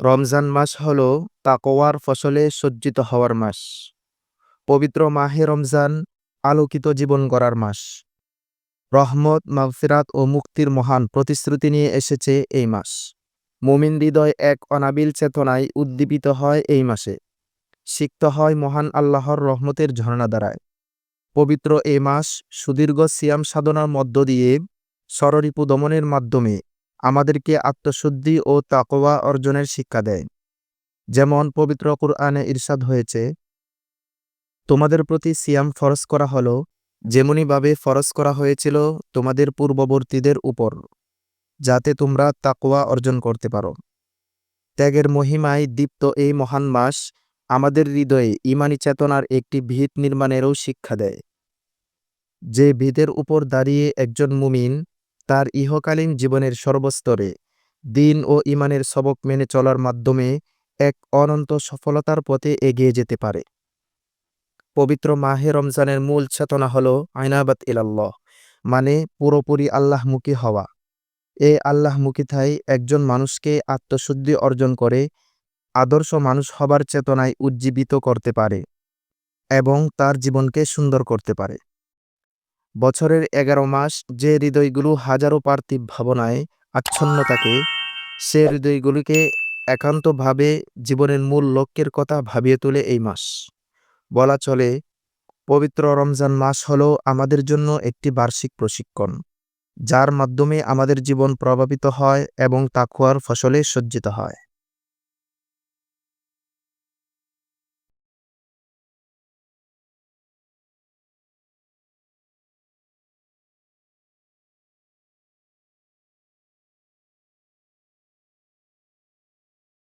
রমজান মাস হল তাকোয়ার ফসলে সজ্জিত হওয়ার মাস। পবিত্র মাহে রমজান আলোকিত জীবন গড়ার মাস। রহমত, মাগফিরাত ও মুক্তির মহান প্রতিশ্রুতি নিয়ে এসেছে এই মাস। মুমিন হৃদয় এক অনাবিল চেতনায় উদ্দীপিত হয় এই মাসে। সিক্ত হয় মহান আল্লাহর রহমতের ঝর্ণা দ্বারায় পবিত্র এ মাস সুদীর্ঘ সিয়াম সাধনার মধ্য দিয়ে স্বররিপু দমনের মাধ্যমে আমাদেরকে আত্মশুদ্ধি ও তাকোয়া অর্জনের শিক্ষা দেয়। যেমন পবিত্র কুরআনে ইরশাদ হয়েছে, তোমাদের প্রতি সিয়াম ফরজ করা হলো, যেমনিভাবে ফরজ করা হয়েছিল তোমাদের পূর্ববর্তীদের উপর, যাতে তোমরা তাকোয়া অর্জন করতে পারো। ত্যাগের মহিমায় দীপ্ত এই মহান মাস আমাদের হৃদয়ে ইমানি চেতনার একটি ভিত নির্মাণেরও শিক্ষা দেয়। যে ভিতের উপর দাঁড়িয়ে একজন মুমিন তার ইহকালীন জীবনের সর্বস্তরে, দিন ও ইমানের সবক মেনে চলার মাধ্যমে এক অনন্ত সফলতার পথে এগিয়ে যেতে পারে। পবিত্র মাহে রমজানের মূল চেতনা হল আইনাবাত ইলাল্লাহ মানে পুরোপুরি আল্লাহমুখী হওয়া। এ আল্লাহমুখিতাই একজন মানুষকে আত্মশুদ্ধি অর্জন করে, আদর্শ মানুষ হবার চেতনায় উজ্জীবিত করতে পারে এবং তার জীবনকে সুন্দর করতে পারে। বছরের এগারো মাস যে হৃদয়গুলো হাজারো পার্থিব ভাবনায় আচ্ছন্ন থাকে সে হৃদয়গুলিকে একান্তভাবে জীবনের মূল লক্ষ্যের কথা ভাবিয়ে তোলে এই মাস। বলা চলে, পবিত্র রমজান মাস হল আমাদের জন্য একটি বার্ষিক প্রশিক্ষণ, যার মাধ্যমে আমাদের জীবন প্রভাবিত হয় এবং তাকুয়ার ফসলে সজ্জিত হয়।